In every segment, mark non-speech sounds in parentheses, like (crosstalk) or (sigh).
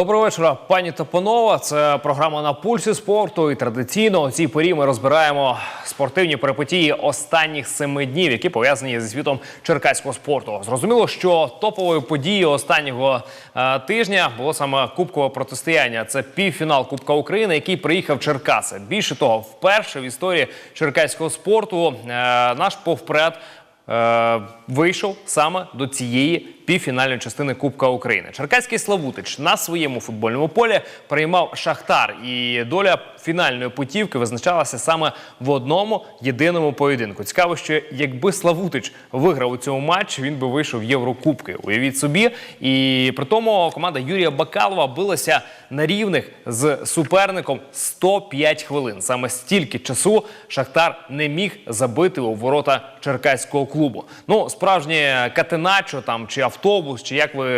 Доброго вечора, пані та панове. Це програма на пульсі спорту. І традиційно у цій порі ми розбираємо спортивні перипетії останніх семи днів, які пов'язані зі світом черкаського спорту. Зрозуміло, що топовою подією останнього е, тижня було саме кубкове протистояння. Це півфінал Кубка України, який приїхав Черкаси. Більше того, вперше в історії черкаського спорту е, наш повпред е, вийшов саме до цієї півфінальної частини Кубка України. Черкаський Славутич на своєму футбольному полі приймав Шахтар, і доля фінальної путівки визначалася саме в одному єдиному поєдинку. Цікаво, що якби Славутич виграв у цьому матчі, він би вийшов в Єврокубки. Уявіть собі. І при тому команда Юрія Бакалова билася на рівних з суперником 105 хвилин. Саме стільки часу Шахтар не міг забити у ворота черкаського клубу. Ну, справжнє катеначо там чи автобус, чи як ви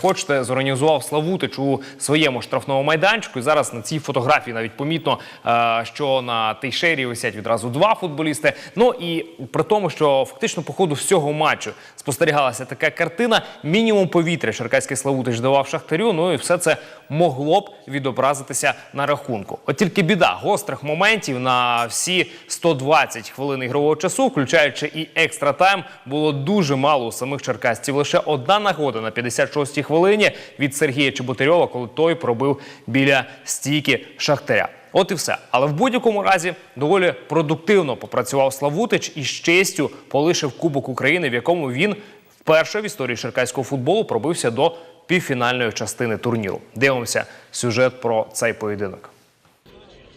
хочете, зорганізував Славутич у своєму штрафному майданчику. І зараз на цій фотографії навіть помітно, е, що на Тейшері висять відразу два футболісти. Ну і при тому, що фактично по ходу всього матчу спостерігалася така картина. Мінімум повітря Черкаський Славутич давав Шахтарю. Ну і все це могло б відобразитися на рахунку. От тільки біда гострих моментів на всі 120 хвилин ігрового часу, включаючи і екстра тайм, було дуже мало у самих черкасців. Лише одна нагода на 56-й хвилині від Сергія Чеботарьова, коли той пробив біля стійки Шахтаря. От і все. Але в будь-якому разі доволі продуктивно попрацював Славутич і з честю полишив Кубок України, в якому він вперше в історії черкаського футболу пробився до півфінальної частини турніру. Дивимося сюжет про цей поєдинок.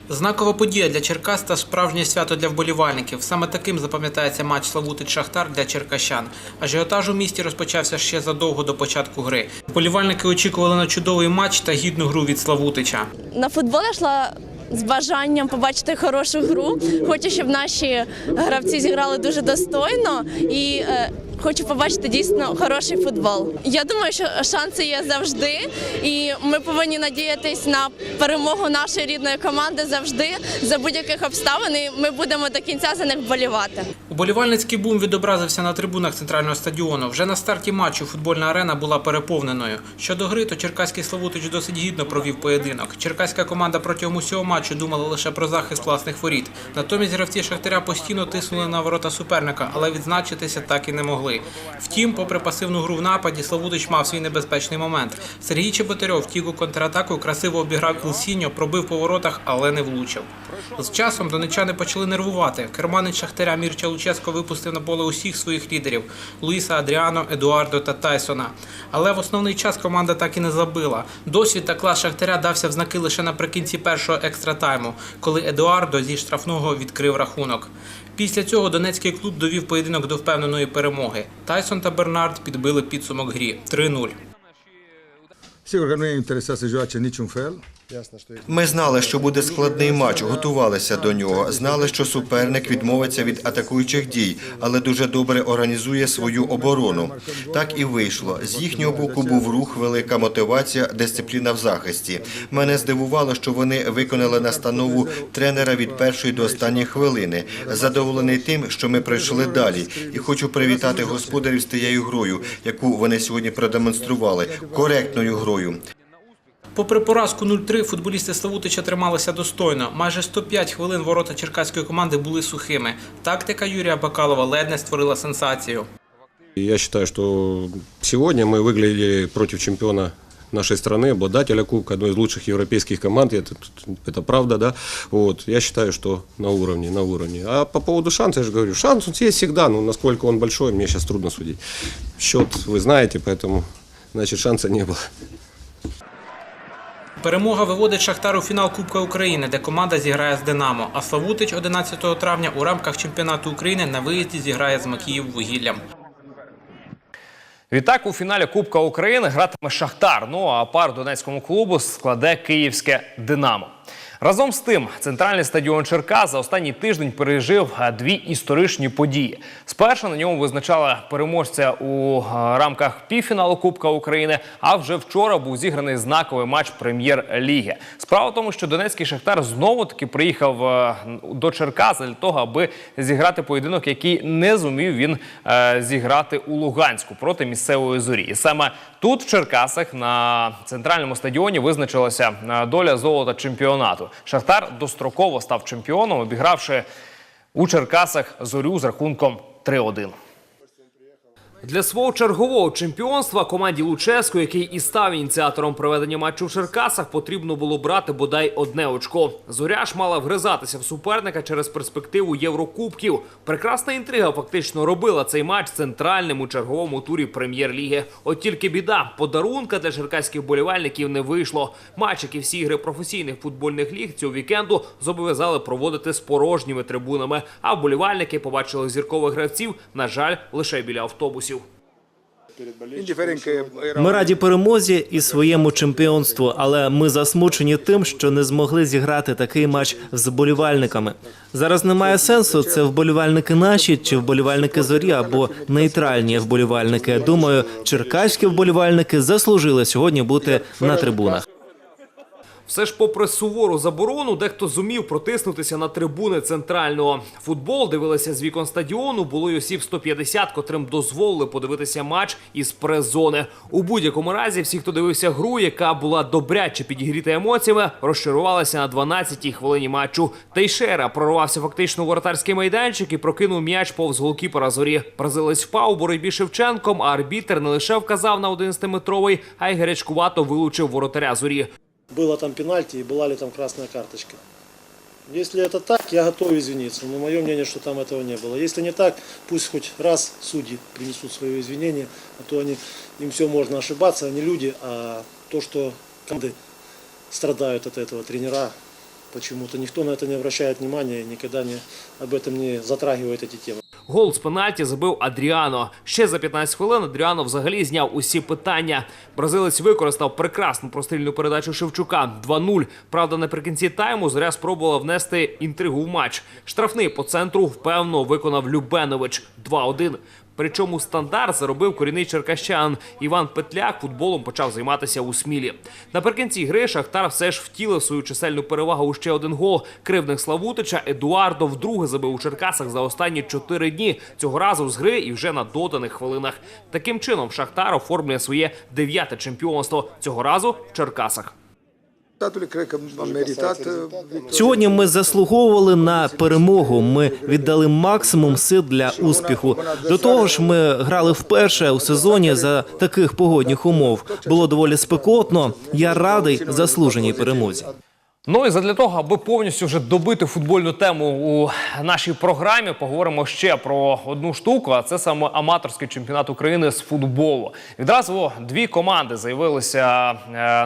Знакова подія для Черкас та справжнє свято для вболівальників. Саме таким запам'ятається матч Славутич Шахтар для черкащан. Ажіотаж у місті розпочався ще задовго до початку гри. Вболівальники очікували на чудовий матч та гідну гру від Славутича. На футбол я йшла з бажанням побачити хорошу гру. Хочу, щоб наші гравці зіграли дуже достойно і е, хочу побачити дійсно хороший футбол. Я думаю, що шанси є завжди, і ми повинні надіятись на перемогу нашої рідної команди завжди за будь-яких обставин. І ми будемо до кінця за них вболівати. Уболівальницький бум відобразився на трибунах центрального стадіону. Вже на старті матчу футбольна арена була переповненою. Щодо гри, то черкаський Славутич досить гідно провів поєдинок. Черкаська команда протягом усього матчу думала лише про захист власних воріт. Натомість гравці Шахтаря постійно тиснули на ворота суперника, але відзначитися так і не могли. Втім, попри пасивну гру в нападі, Славутич мав свій небезпечний момент. Сергій Чеботарьов втік у контратаку, красиво обіграв Ілсіньо, пробив по воротах, але не влучив. З часом донечани почали нервувати. Керманець Шахтаря Мірча Луческо випустив на поле усіх своїх лідерів Луїса Адріано, Едуардо та Тайсона. Але в основний час команда так і не забила. Досвід та клас Шахтаря дався в знаки лише наприкінці першого екстратайму, коли Едуардо зі штрафного відкрив рахунок. Після цього донецький клуб довів поєдинок до впевненої перемоги. Тайсон та Бернард підбили підсумок грі 3-0. Sigur că nu e interesat Ми знали, що буде складний матч, готувалися до нього. Знали, що суперник відмовиться від атакуючих дій, але дуже добре організує свою оборону. Так і вийшло. З їхнього боку був рух, велика мотивація, дисципліна в захисті. Мене здивувало, що вони виконали настанову тренера від першої до останньої хвилини. Задоволений тим, що ми пройшли далі, і хочу привітати господарів з тією грою, яку вони сьогодні продемонстрували коректною грою. Попри поразку 0-3, футболісти Славутича трималися достойно. Майже 105 хвилин ворота черкаської команди були сухими. Тактика Юрія Бакалова ледь не створила сенсацію. И Я считаю, что сегодня мы выглядели против чемпиона нашей страны, обладателя Кубка, одной из лучших европейских команд, это, это правда, да, вот, я считаю, что на уровне, на уровне. А по поводу шанса, я же говорю, шанс он есть всегда, но насколько он большой, мне сейчас трудно судить. Счет вы знаете, поэтому, значит, шанса не было. Перемога виводить Шахтар у фінал Кубка України, де команда зіграє з Динамо. А Славутич 11 травня у рамках чемпіонату України на виїзді зіграє з Макіїв вугіллям. Відтак у фіналі Кубка України гратиме Шахтар. Ну а пар донецькому клубу складе київське Динамо. Разом з тим, центральний стадіон Черкас за останній тиждень пережив е, дві історичні події. Спершу на ньому визначали переможця у е, рамках півфіналу Кубка України. А вже вчора був зіграний знаковий матч прем'єр-ліги. Справа в тому, що Донецький Шахтар знову таки приїхав е, до Черкаса для того, аби зіграти поєдинок, який не зумів він зіграти у Луганську проти місцевої зорі. І саме тут, в Черкасах, на центральному стадіоні визначилася доля золота чемпіонату. Шахтар достроково став чемпіоном, обігравши у Черкасах зорю з рахунком 3-1. Для свого чергового чемпіонства команді Луческо, який і став ініціатором проведення матчу в Черкасах, потрібно було брати бодай одне очко. Зоря ж мала вгризатися в суперника через перспективу Єврокубків. Прекрасна інтрига фактично робила цей матч центральним у черговому турі прем'єр-ліги. От тільки біда, подарунка для черкаських болівальників не вийшло. Матч, як і всі ігри професійних футбольних ліг цього вікенду зобов'язали проводити з порожніми трибунами. А вболівальники побачили зіркових гравців, на жаль, лише біля автобусів. Ми раді перемозі і своєму чемпіонству, але ми засмучені тим, що не змогли зіграти такий матч з вболівальниками. Зараз немає сенсу. Це вболівальники наші чи вболівальники зорі або нейтральні вболівальники. Думаю, черкаські вболівальники заслужили сьогодні бути на трибунах. Все ж, попри сувору заборону, дехто зумів протиснутися на трибуни центрального. Футбол дивилися з вікон стадіону. Було й осіб 150, котрим дозволили подивитися матч із прес-зони. У будь-якому разі, всі, хто дивився гру, яка була добряче підігріта емоціями, розчарувалися на 12-й хвилині матчу. Тейшера прорвався фактично у воротарський майданчик і прокинув м'яч повз голкіпера зорі. Бразилець впав у боротьбі Шевченком, а арбітер не лише вказав на 11-метровий, а й гарячкувато вилучив воротаря зорі. Было там пенальти и была ли там красная карточка. Если это так, я готов извиниться, но мое мнение, что там этого не было. Если не так, пусть хоть раз судьи принесут свое извинение, а то они, им все можно ошибаться, они люди, а то, что команды страдают от этого тренера, почему-то никто на это не обращает внимания и никогда не, об этом не затрагивает эти темы. Гол з пенальті забив Адріано. Ще за 15 хвилин Адріано взагалі зняв усі питання. Бразилець використав прекрасну прострільну передачу Шевчука 2-0. Правда, наприкінці тайму зря спробувала внести інтригу в матч. Штрафний по центру впевно виконав Любенович 2-1. Причому стандарт заробив корінний черкащан. Іван Петляк футболом почав займатися у смілі. Наприкінці гри Шахтар все ж втілив свою чисельну перевагу у ще один гол. Кривдник Славутича Едуардо вдруге забив у Черкасах за останні чотири дні. Цього разу з гри і вже на доданих хвилинах. Таким чином Шахтар оформлює своє дев'яте чемпіонство. Цього разу в Черкасах. Ha meritato. Сьогодні ми заслуговували на перемогу. Ми віддали максимум сил для успіху. До того ж, ми грали вперше у сезоні за таких погодних умов. Було доволі спекотно. Я радий заслуженій перемозі. Ну і задля того, аби повністю вже добити футбольну тему у нашій програмі, поговоримо ще про одну штуку. А це саме аматорський чемпіонат України з футболу. Відразу дві команди заявилися е,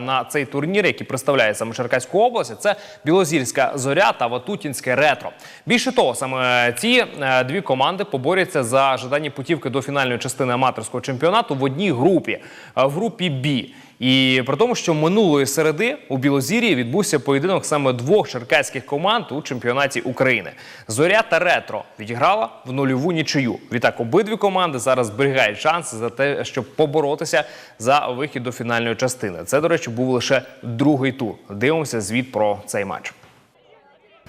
на цей турнір, який представляє саме Черкаську область. Це Білозірська зоря та Ватутінське ретро. Більше того, саме ці е, дві команди поборються за жадані путівки до фінальної частини аматорського чемпіонату в одній групі е, в групі Бі. І при тому, що минулої середи у Білозір'ї відбувся поєдинок саме двох черкаських команд у чемпіонаті України. Зоря та ретро відіграла в нульову нічию. Відтак обидві команди зараз зберігають шанси за те, щоб поборотися за вихід до фінальної частини. Це, до речі, був лише другий тур. Дивимося звіт про цей матч.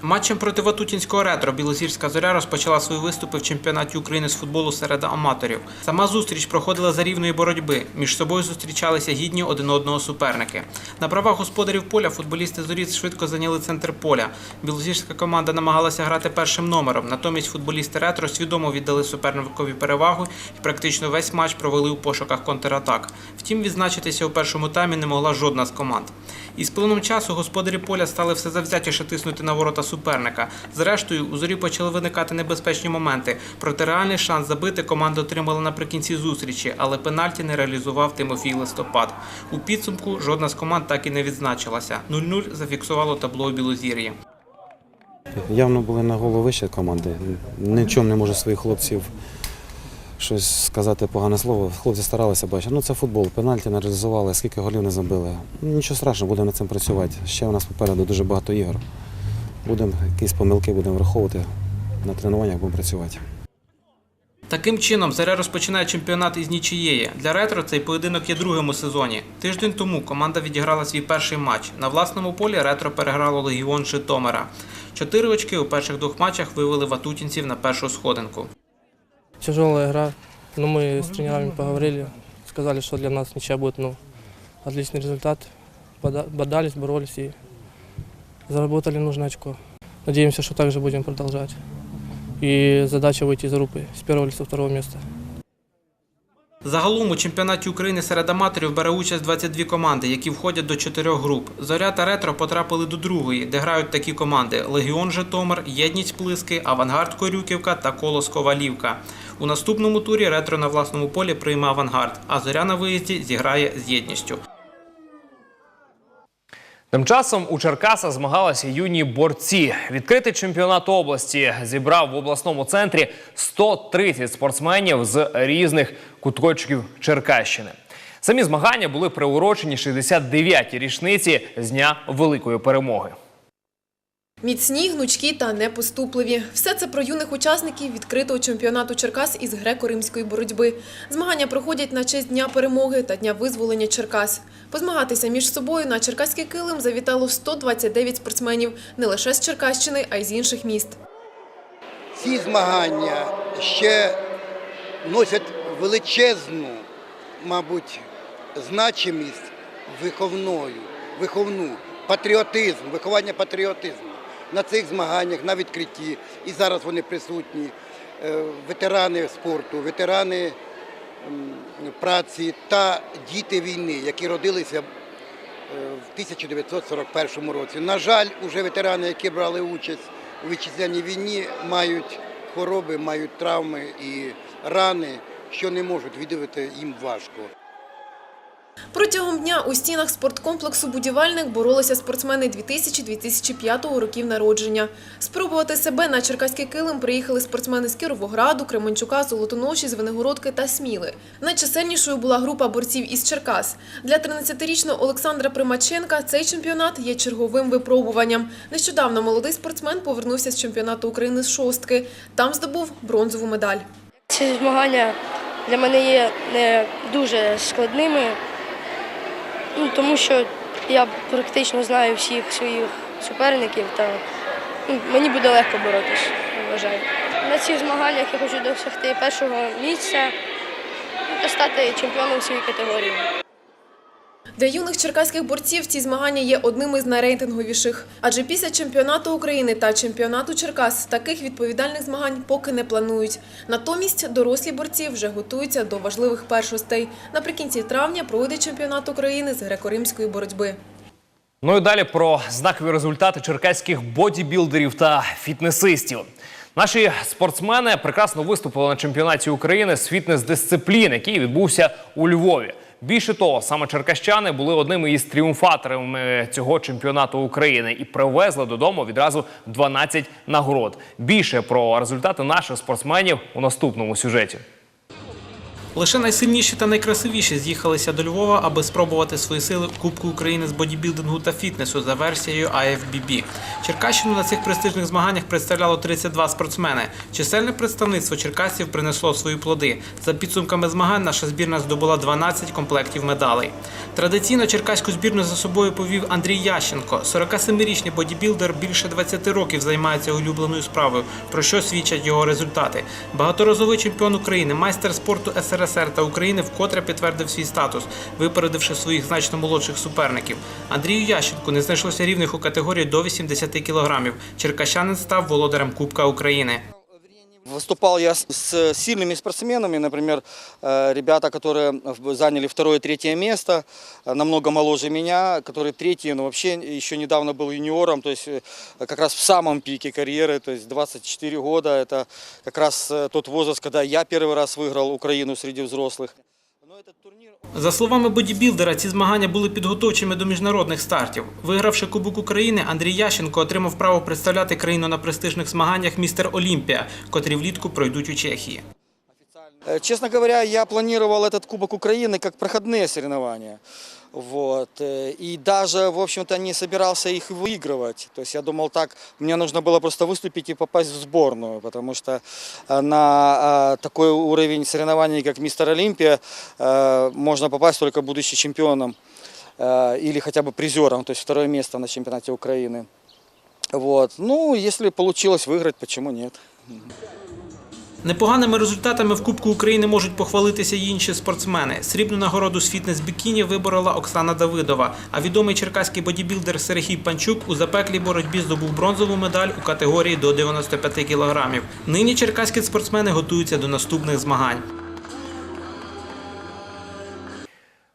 Матчем проти Ватутінського ретро Білозірська зоря розпочала свої виступи в чемпіонаті України з футболу серед аматорів. Сама зустріч проходила за рівної боротьби. Між собою зустрічалися гідні один одного суперники. На правах господарів поля футболісти зорі швидко зайняли центр поля. Білозірська команда намагалася грати першим номером. Натомість футболісти ретро свідомо віддали суперникові перевагу і практично весь матч провели у пошуках контратак. Втім, відзначитися у першому таймі не могла жодна з команд. Із плином часу господарі поля стали все завзятіше тиснути на ворота суперника. Зрештою, у зорі почали виникати небезпечні моменти. Проте реальний шанс забити команда отримала наприкінці зустрічі, але пенальті не реалізував Тимофій Листопад. У підсумку жодна з команд так і не відзначилася. 0-0 зафіксувало табло у Білозір'ї. Явно були на голову вище команди. Нічим не можу своїх хлопців щось сказати погане слово. Хлопці старалися бачити. Ну це футбол, пенальті не реалізували, скільки голів не забили. Ну, нічого страшного, будемо над цим працювати. Ще у нас попереду дуже багато ігор. Будемо якісь помилки будемо враховувати на тренуваннях, будемо працювати. Таким чином, Заря розпочинає чемпіонат із нічиєї. Для ретро цей поєдинок є другим у сезоні. Тиждень тому команда відіграла свій перший матч. На власному полі ретро переграло легіон Житомира. Чотири очки у перших двох матчах вивели ватутінців на першу сходинку. Тяжелая игра, но мы с тренерами поговорили, сказали, что для нас ничья будет ну, отличный результат. Бода- Бодались, боролись и заработали нужное очко. Надеемся, что также будем продолжать. И задача выйти из группы с первого или со второго места. Загалом у чемпіонаті України серед аматорів бере участь 22 команди, які входять до чотирьох груп. Зоря та ретро потрапили до другої, де грають такі команди: Легіон Житомир, Єдність Плиски, Авангард Корюківка та Колос Ковалівка. У наступному турі ретро на власному полі прийме Авангард, а зоря на виїзді зіграє з єдністю. Тим часом у Черкаса змагалися юні борці. Відкритий чемпіонат області зібрав в обласному центрі 130 спортсменів з різних куточків Черкащини. Самі змагання були приурочені 69-й річниці з дня великої перемоги. Міцні, гнучкі та непоступливі. Все це про юних учасників відкритого чемпіонату Черкас із греко-римської боротьби. Змагання проходять на честь Дня перемоги та Дня визволення Черкас. Позмагатися між собою на черкаський килим завітало 129 спортсменів не лише з Черкащини, а й з інших міст. ці змагання ще носять величезну, мабуть, значимість виховною, виховну, патріотизм, виховання патріотизму. На цих змаганнях, на відкритті, і зараз вони присутні, е, ветерани спорту, ветерани праці та діти війни, які родилися е, в 1941 році. На жаль, уже ветерани, які брали участь у вітчизняній війні, мають хвороби, мають травми і рани, що не можуть віддавити їм важко. Протягом дня у стінах спорткомплексу «Будівельник» боролися спортсмени 2000-2005 років народження. Спробувати себе на черкаський килим приїхали спортсмени з Кіровограду, Кременчука, Золотоноші, Звенигородки та Сміли. Найчисельнішою була група борців із Черкас. Для 13-річного Олександра Примаченка цей чемпіонат є черговим випробуванням. Нещодавно молодий спортсмен повернувся з чемпіонату України з шостки. Там здобув бронзову медаль. Ці змагання для мене є не дуже складними, ну, тому що я практично знаю всіх своїх суперників та ну, мені буде легко боротися, вважаю. На цих змаганнях я хочу досягти першого місця та стати чемпіоном своєї категорії. Для юних черкаських борців ці змагання є одними з найрейтинговіших. Адже після чемпіонату України та чемпіонату Черкас таких відповідальних змагань поки не планують. Натомість дорослі борці вже готуються до важливих першостей. Наприкінці травня пройде чемпіонат України з греко-римської боротьби. Ну і далі про знакові результати черкаських бодібілдерів та фітнесистів. Наші спортсмени прекрасно виступили на чемпіонаті України з фітнес-дисциплін, який відбувся у Львові. Більше того, саме черкащани були одними із тріумфаторами цього чемпіонату України і привезли додому відразу 12 нагород. Більше про результати наших спортсменів у наступному сюжеті. Лише найсильніші та найкрасивіші з'їхалися до Львова, аби спробувати свої сили в Кубку України з бодібілдингу та фітнесу за версією IFBB. Черкащину на цих престижних змаганнях представляло 32 спортсмени. Чисельне представництво черкасців принесло свої плоди. За підсумками змагань наша збірна здобула 12 комплектів медалей. Традиційно черкаську збірну за собою повів Андрій Ященко. 47-річний бодібілдер більше 20 років займається улюбленою справою, про що свідчать його результати. Багаторазовий чемпіон України, майстер спорту СРСР та України вкотре підтвердив свій статус, випередивши своїх значно молодших суперників. Андрію Ященку не знайшлося рівних у категорії до 80 кілограмів. Черкащанин став володарем Кубка України. Выступал я с сильными спортсменами, например, э, ребята, которые заняли второе-третье место, э, намного моложе меня, который третий, но вообще еще недавно был юниором, то есть э, как раз в самом пике карьеры, то есть 24 года, это как раз э, тот возраст, когда я первый раз выиграл Украину среди взрослых. Но этот турнир За словами бодібілдера, ці змагання були підготовчими до міжнародних стартів. Вигравши Кубок України, Андрій Ященко отримав право представляти країну на престижних змаганнях Містер Олімпія, котрі влітку пройдуть у Чехії. Э, Честно говоря, я планировал этот Кубок Украины как проходные соревнования. Вот. э, И даже, в общем-то, не собирался их выигрывать. То есть я думал так, мне нужно было просто выступить и попасть в сборную, потому что э, на э, такой уровень соревнований, как Мистер Олимпия, э, можно попасть только будучи чемпионом э, или хотя бы призером, то есть второе место на чемпионате Украины. Вот. Ну, если получилось выиграть, почему нет? Непоганими результатами в Кубку України можуть похвалитися й інші спортсмени. Срібну нагороду з фітнес-бікіні виборола Оксана Давидова. А відомий черкаський бодібілдер Сергій Панчук у запеклій боротьбі здобув бронзову медаль у категорії до 95 кілограмів. Нині черкаські спортсмени готуються до наступних змагань.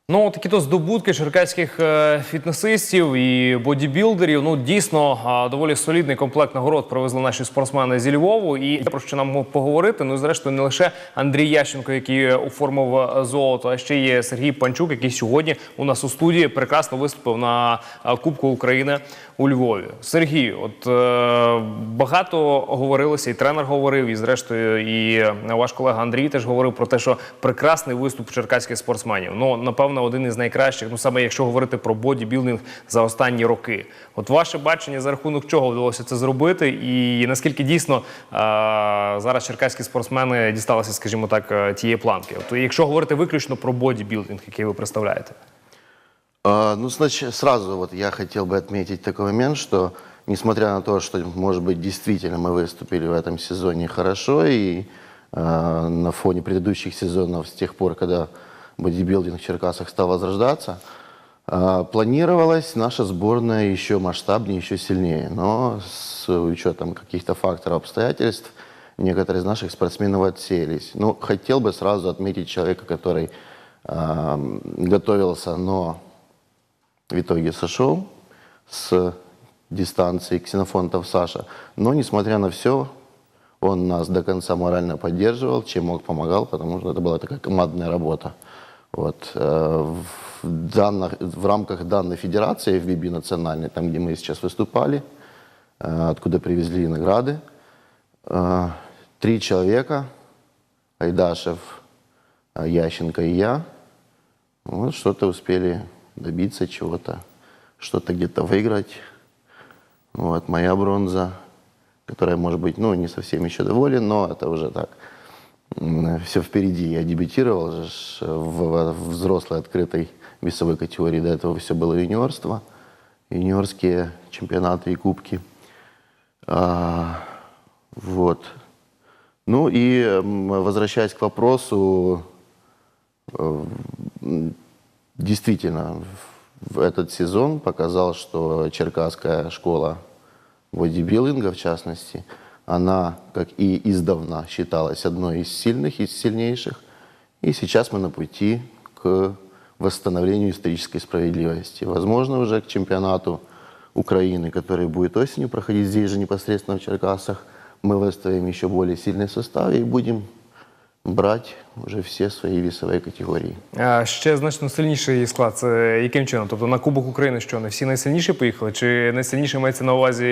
Ну, такі то здобутки черкаських е, фітнесистів і бодібілдерів. Ну, дійсно, доволі солідний комплект нагород привезли наші спортсмени зі Львову. І про що нам поговорити. Ну, зрештою, не лише Андрій Ященко, який оформив е, золото, а ще є Сергій Панчук, який сьогодні у нас у студії прекрасно виступив на е, Кубку України у Львові. Сергій, от е, багато говорилося, і тренер говорив, і зрештою, і ваш колега Андрій теж говорив про те, що прекрасний виступ черкаських спортсменів. Ну, напевно, один із найкращих, ну саме якщо говорити про бодібілдинг за останні роки. От ваше бачення за рахунок чого вдалося це зробити, і наскільки дійсно е, зараз черкаські спортсмени дісталися, скажімо так, е, тієї планки. От якщо говорити виключно про бодібілдинг, який ви представляєте. А, Ну, значит, сразу вот я хотел бы отметить такой момент, что несмотря на то, что, может быть, действительно мы выступили в этом сезоне хорошо, и э, на фоне предыдущих сезонов, с тех пор, когда бодибилдинг в Черкасах стал возрождаться, э, планировалась наша сборная еще масштабнее, еще сильнее. Но с учетом каких-то факторов, обстоятельств, некоторые из наших спортсменов отсеялись. Ну, хотел бы сразу отметить человека, который э, готовился, но в итоге сошел с дистанции ксенофонтов Саша. Но, несмотря на все, он нас до конца морально поддерживал, чем мог, помогал, потому что это была такая командная работа. Вот. э, В, данных, в рамках данной федерации, FBB национальной, там, где мы сейчас выступали, э, откуда привезли награды, э, три человека, Айдашев, Ященко и я, вот что-то успели добиться чего-то, что-то где-то выиграть. Вот, моя бронза, которая, может быть, ну, не совсем еще доволен, но это уже так. Все впереди. Я дебютировал же ж в, взрослой открытой весовой категории. До этого все было юниорство, юниорские чемпионаты и кубки. А, вот. Ну и возвращаясь к вопросу, э, действительно, в этот сезон показал, что черкасская школа бодибилдинга, в частности, она, как и издавна, считалась одной из сильных, из сильнейших. И сейчас мы на пути к восстановлению исторической справедливости. Возможно, уже к чемпионату Украины, который будет осенью проходить здесь же, непосредственно в Черкасах, мы выставим еще более сильный состав и будем брать уже все свои весовые категории. А ще значно сильніший склад. Це яким чином? Тобто на Кубок України що не всі найсильніші поїхали? Чи найсильніше мається на увазі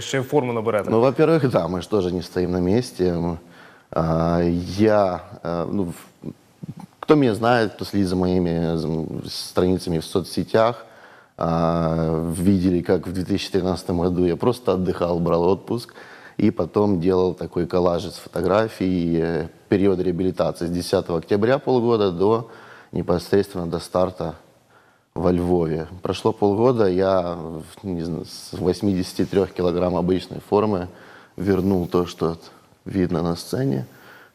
ще форму наберете? Ну, во-первых, да, мы же тоже не стоим на месте. М, а, Я, а, ну, в- кто меня знает, кто следит за моими м, страницами в соцсетях, а, видели, как в 2013 году я просто отдыхал, брал отпуск, И потом делал такой коллаж из фотографий э, периода реабилитации с 10 октября полгода до непосредственно до старта во Львове. Прошло полгода, я не знаю, с 83 килограмм обычной формы вернул то, что видно на сцене,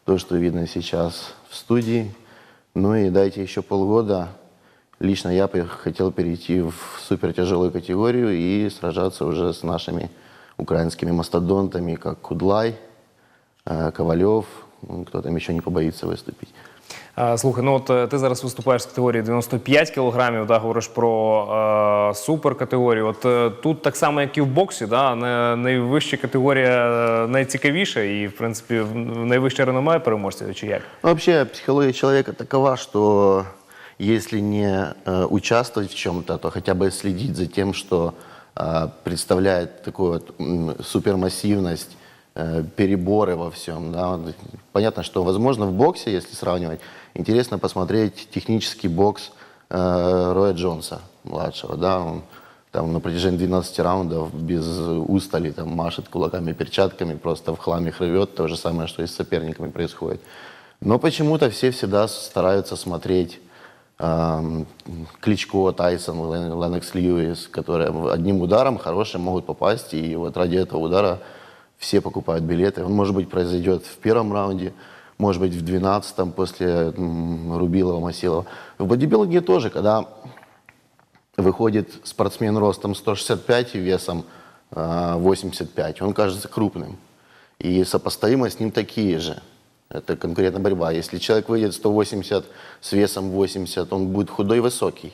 то, что видно сейчас в студии. Ну и дайте еще полгода. Лично я хотел перейти в супертяжелую категорию и сражаться уже с нашими украинскими мастодонтами, как Кудлай, э, Ковалев, ну, кто там еще не побоится выступить. А, Слухай, ну от е, ти зараз виступаєш з категорії 95 кілограмів, да, говориш про е, суперкатегорію. От е, тут так само, як і в боксі, да, не- найвища категорія е, найцікавіша і, в принципі, в- найвище реноме переможця, чи як? Ну, Вообще психология человека такова, что если не э, участвовать в чем-то, то хотя бы следить за тем, что э, представляет такую вот супермассивность э, переборы во всем. Да. Понятно, что, возможно, в боксе, если сравнивать, интересно посмотреть технический бокс э, Роя Джонса, младшего. Да. Он там на протяжении 12 раундов без устали там, машет кулаками, перчатками, просто в хламе их рвет. То же самое, что и с соперниками происходит. Но почему-то все всегда стараются смотреть Кличко, Тайсон, Лен- Ленокс Льюис, которые одним ударом хорошим могут попасть. И вот ради этого удара все покупают билеты. Он, может быть, произойдет в первом раунде, может быть, в 12-м после Рубилова, Масилова. В бодибилдинге тоже, когда выходит спортсмен ростом 165 и весом э, 85, он кажется крупным. И сопоставимо с ним такие же. Это конкурентная борьба. Если человек выйдет 180 с весом 80, он будет худой и высокий.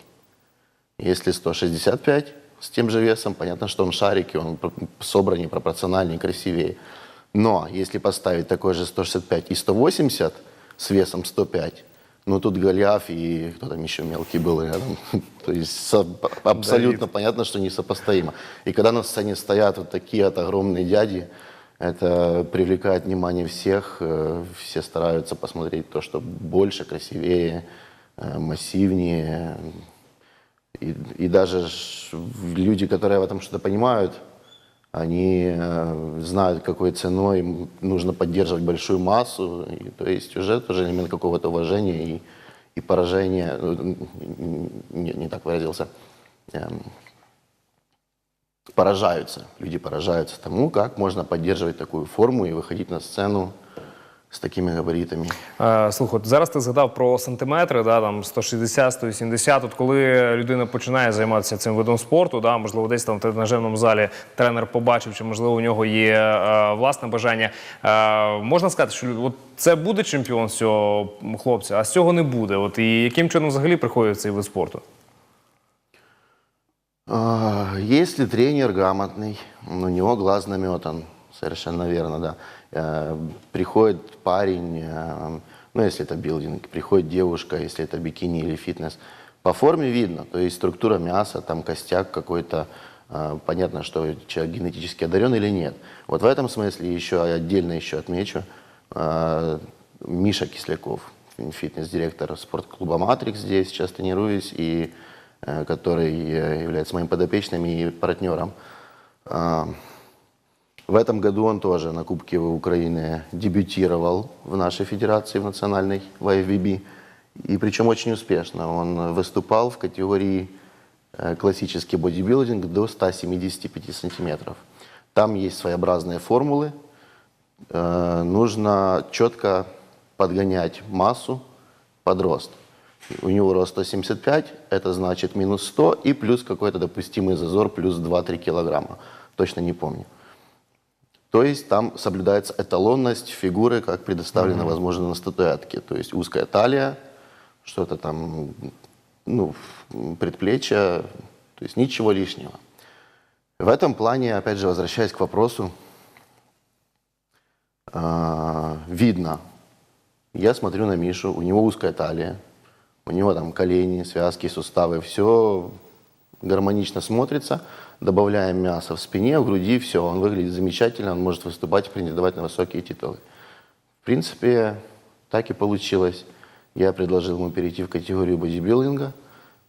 Если 165 с тем же весом, понятно, что он шарик, и он собраннее, пропорциональнее, красивее. Но если поставить такой же 165 и 180 с весом 105, ну тут Голиаф и кто там еще мелкий был рядом. (laughs) То есть со- абсолютно понятно, что несопоставимо. И когда на сцене стоят вот такие вот огромные дяди, это привлекает внимание всех. э, Все стараются посмотреть то, что больше, красивее, э, массивнее. И, и даже люди, которые в этом что-то понимают, они э, знают, какой ценой нужно поддерживать большую массу. И, то есть уже тоже элемент какого-то уважения и, и поражения, ну, не, не так выразился, эм, поражаются, люди поражаются тому, как можно поддерживать такую форму и выходить на сцену з такими габаритами. Е, Слухай, зараз ти згадав про сантиметри, да, там 160, 170. От коли людина починає займатися цим видом спорту, да, можливо, десь там в тренажерному залі тренер побачив, чи можливо у нього є е, власне бажання. Е, можна сказати, що от це буде чемпіон цього хлопця, а з цього не буде. От і яким чином взагалі приходить цей вид спорту? А, Если тренер грамотный, у него глаз наметан, совершенно верно, да. Э, Приходит парень, э, ну, если это билдинг, приходит девушка, если это бикини или фитнес, по форме видно, то есть структура мяса, там костяк какой-то, э, понятно, что человек генетически одарен или нет. Вот в этом смысле еще отдельно еще отмечу Миша Кисляков, фитнес-директор спортклуба «Матрикс» здесь, сейчас тренируюсь, и который э, является моим подопечным и партнером. А, В этом году он тоже на Кубке Украины дебютировал в нашей федерации, в национальной, в IFBB. И причем очень успешно. Он выступал в категории э, классический бодибилдинг до 175 сантиметров. Там есть своеобразные формулы. Э, Нужно четко подгонять массу под рост. У него рост 175, это значит минус 100 и плюс какой-то допустимый зазор, плюс 2-3 килограмма. Точно не помню. То есть там соблюдается эталонность фигуры, как предоставлено, возможно, на статуэтке. То есть узкая талия, что-то там, ну, предплечье, то есть ничего лишнего. В этом плане, опять же, возвращаясь к вопросу, а, видно, я смотрю на Мишу, у него узкая талия, у него там колени, связки, суставы, все гармонично смотрится. Добавляем мясо в спине, в груди, все, он выглядит замечательно, он может выступать и претендовать на высокие титулы. В принципе, так и получилось. Я предложил ему перейти в категорию бодибилдинга,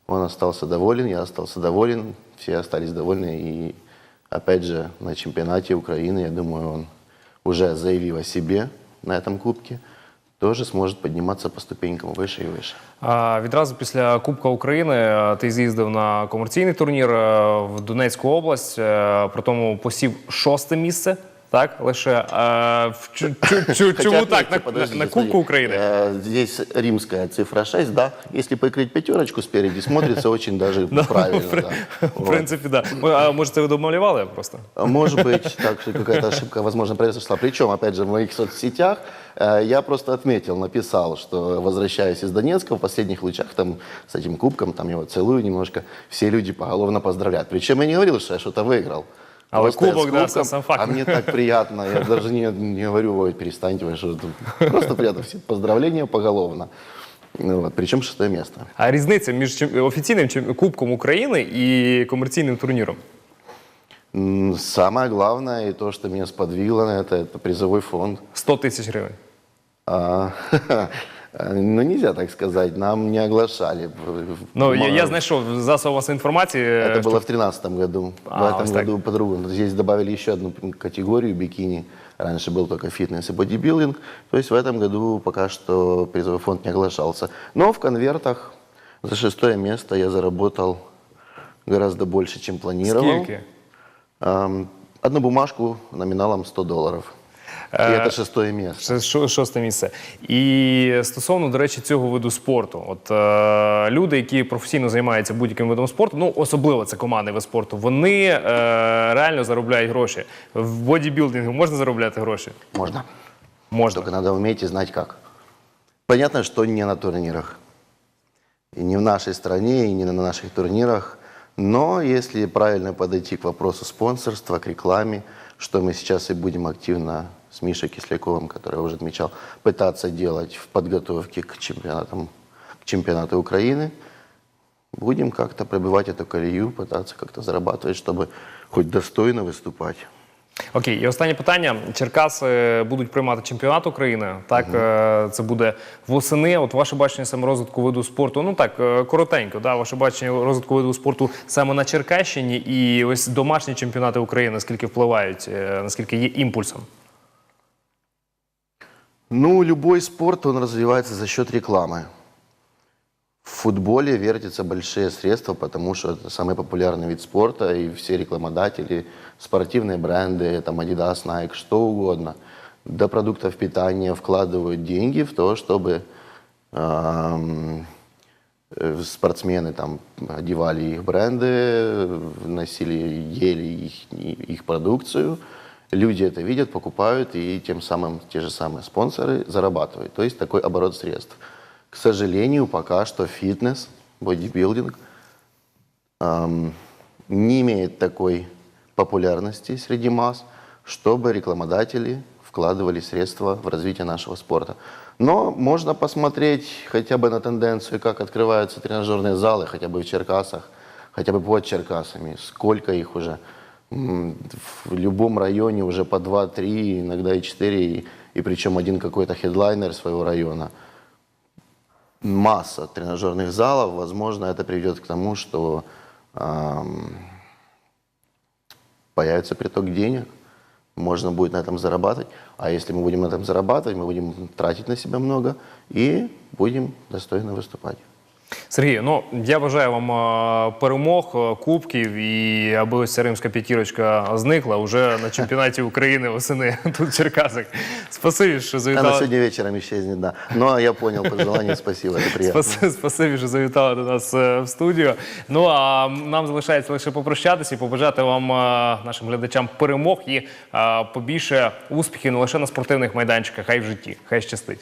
он остался доволен, я остался доволен, все остались довольны. И опять же, на чемпионате Украины, я думаю, он уже заявив о себе на этом кубке, тоже сможет подниматься по ступенькам выше и выше. А відразу після Кубка України е, ти з'їздив на комерційний турнір е, в Донецьку область, е, при тому посів шосте місце. Так, лише е, в чу- чу- чу- Хотя, чому (laughs) так отметьте, на, подождите, на Кубку смотри, України? э, Здесь римская цифра 6, да. Если прикрыть пятерочку спереди, смотрится очень (laughs) даже правильно. в, да. в (laughs) принципі, да. Ми, а може, це ви домалювали просто? Вот. Может быть, так что какая-то ошибка, возможно, произошла. Причем, опять же, в моих соцсетях э, я просто отметил, написал, что возвращаюсь из Донецка в последних лучах там с этим кубком, там его целую немножко, все люди поголовно поздравляют. Причем я не говорил, что я что-то выиграл. А вот Просто я с кубок, да, кубком, сам факт. А мне так приятно, я даже не, не говорю, ой, перестаньте, вы что тут». Просто приятно, все поздравления поголовно. Ну, вот, причем шестое место. А різниця між чем- офіційним чем- Кубком України і комерційним турніром? М, Самое главное и то, что меня сподвигло на это, это призовой фонд. 100 тисяч гривень. А, (laughs) ну, нельзя так сказать, нам не оглашали. Ну, я, Ма- я знайшов в засобах масової інформації. Это що- было в 2013 году. А, в этом вот так. году по-другому. Здесь добавили еще одну категорию бикини. Раньше был только фитнес и бодибилдинг. То есть в этом году пока что призовой фонд не оглашался. Но в конвертах за шестое место я заработал гораздо больше, чем планировал. Скільки? Ам, Одну бумажку номиналом 100 долларов. И Э, это шестое место. Це шо- шосте місце. І стосовно, до речі, цього виду спорту, от е, люди, які професійно займаються будь-яким видом спорту, ну особливо це командний вид спорту, вони е, реально заробляють гроші. В бодібілдингу можна заробляти гроші? Можно. Можна. Только надо уметь и знать как. Понятно, что не на турнирах. И не в нашей стране, и не на наших турнирах. Но если правильно подойти к вопросу спонсорства, к рекламе, что мы сейчас и будем активно с Мишей Кисляковым, который я уже отмечал, пытаться делать в подготовке к чемпионатам, к чемпионату Украины, будем как-то пробивать эту колею, пытаться как-то зарабатывать, чтобы хоть достойно выступать. Окей, і останнє питання. Черкаси будуть приймати чемпіонат України. Так, е, це буде восени. От ваше бачення саме розвитку виду спорту. Ну так, е, коротенько, да, ваше бачення розвитку виду спорту саме на Черкащині і ось домашні чемпіонати України, наскільки впливають, е, наскільки є імпульсом. Ну, любой спорт, он развивается за счет рекламы. В футболе вертятся большие средства, потому что это самый популярный вид спорта, и все рекламодатели, спортивные бренды, там Adidas, Nike, что угодно, до продуктов питания вкладывают деньги в то, чтобы э, спортсмены там одевали их бренды, носили, ели их, их продукцию. Люди это видят, покупают, и тем самым те же самые спонсоры зарабатывают. То есть такой оборот средств. К сожалению, пока что фитнес, бодибилдинг ам, не имеет такой популярности среди масс, чтобы рекламодатели вкладывали средства в развитие нашего спорта. Но можно посмотреть хотя бы на тенденцию, как открываются тренажерные залы, хотя бы в Черкасах, хотя бы под Черкасами, сколько их уже. В любом районе уже по 2-3, иногда и 4, и, и причем один какой-то хедлайнер своего района. Масса тренажерных залов, возможно, это приведет к тому, что ам, появится приток денег, можно будет на этом зарабатывать. А если мы будем на этом зарабатывать, мы будем тратить на себя много и будем достойно выступать. Сергій, ну я бажаю вам е, перемог, е, кубків і аби ось ця римська п'ятірочка зникла вже на чемпіонаті України восени (laughs) тут в Черкасах. Спасибі, що Она завітали. сегодня вечером исчезнет, да. Но я понял пожелание, спасибо, приятно. Спаси- Спасибі, що завітали до нас е, в студію. Ну а нам залишається лише попрощатися і побажати вам, нашим глядачам, перемог і побільше успіхів не лише на спортивних майданчиках, а й в житті. Хай щастить.